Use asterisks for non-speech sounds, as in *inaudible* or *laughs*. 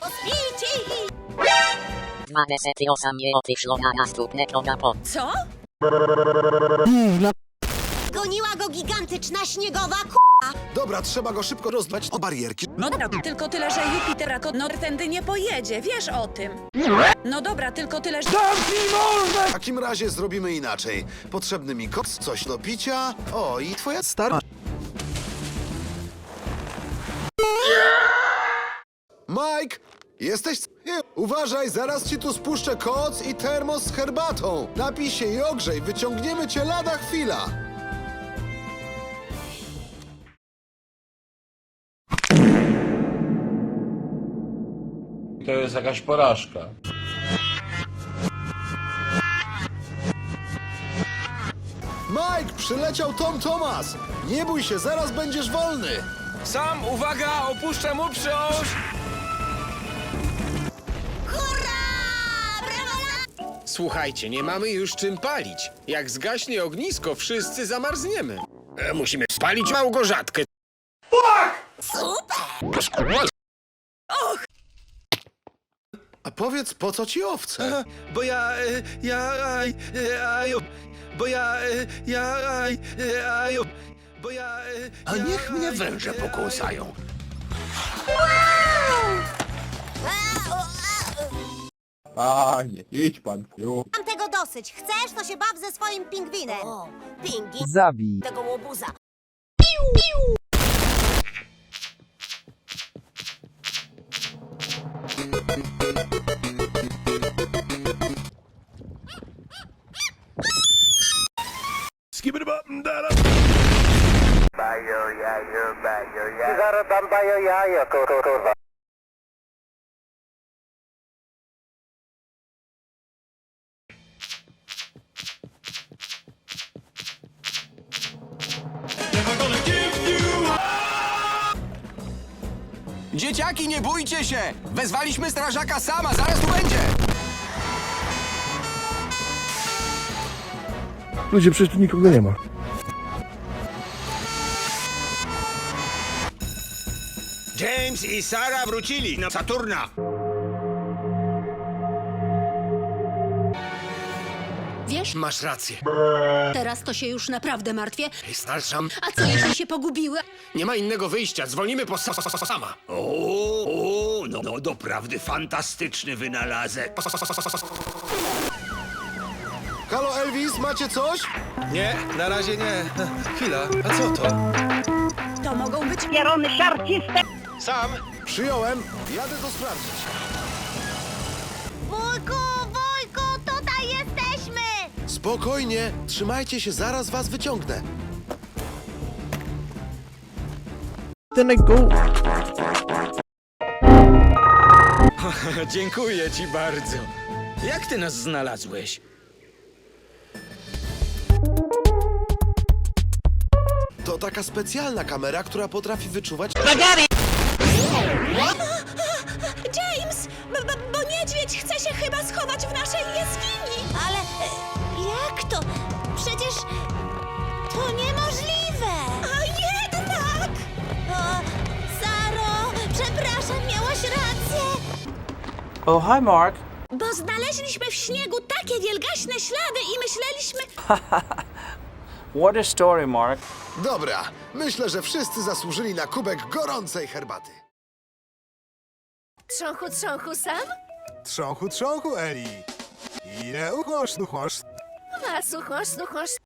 pospici! Dwa desety osa mnie otyszło na następnego gapo. Co? Goniła go gigantyczna śniegowa k***. Dobra, trzeba go szybko rozbać o barierki. No dobra, tylko tyle, że Jupiter jako no tędy nie pojedzie, wiesz o tym. No dobra, tylko tyle, że... W takim razie zrobimy inaczej. Potrzebny mi koc, coś do picia. O, i twoja stara... Mike! Jesteś... Nie, uważaj, zaraz ci tu spuszczę koc i termos z herbatą. Napij się i ogrzej, wyciągniemy cię lada chwila. To jest jakaś porażka. Mike, przyleciał Tom Thomas. Nie bój się, zaraz będziesz wolny. Sam, uwaga, opuszczam uprząż! Hurra! Słuchajcie, nie mamy już czym palić. Jak zgaśnie ognisko, wszyscy zamarzniemy. E, musimy spalić Małgorzatkę. A powiedz, po co ci owce? Bo ja, e, ja, aj, e, aju, bo ja, e, ja, aj, e, aju, bo ja... e, A ja, niech mnie aj, węże e, pokąsają. Panie, idź pan. Jo. Mam tego dosyć. Chcesz, to się baw ze swoim pingwinem. O, pingwin Zabij. tego łobuza. Skip it up and down up. Dzieciaki, nie bójcie się! Wezwaliśmy strażaka sama, zaraz tu będzie! Ludzie, przecież tu nikogo nie ma. James i Sara wrócili na Saturna. Wiesz, Masz rację. teraz to się już naprawdę martwię. Ej, Starszam, A co jeśli się pogubiły? nie ma innego wyjścia, dzwonimy po sa- sa- sa- sama. O, o, no, no doprawdy fantastyczny wynalazek. Halo Elvis, macie coś? Nie, na razie nie. Chwila, a co to? To mogą być... Sam, Przyjąłem, jadę to sprawdzić. Spokojnie, trzymajcie się, zaraz was wyciągnę. Then I go. *laughs* Dziękuję ci bardzo. Jak ty nas znalazłeś? To taka specjalna kamera, która potrafi wyczuwać... James! B -b bo niedźwiedź chce się chyba schować w naszej jaskini! Ale e, Oh, hi Mark. Bo znaleźliśmy w śniegu takie wielgaśne ślady i myśleliśmy... *laughs* What a story, Mark. Dobra, myślę, że wszyscy zasłużyli na kubek gorącej herbaty. Trząchu, trząchu, sam? Trząchu, trząchu, Eli. Ile uchosz, uchosz. A, słuchasz, słuchasz.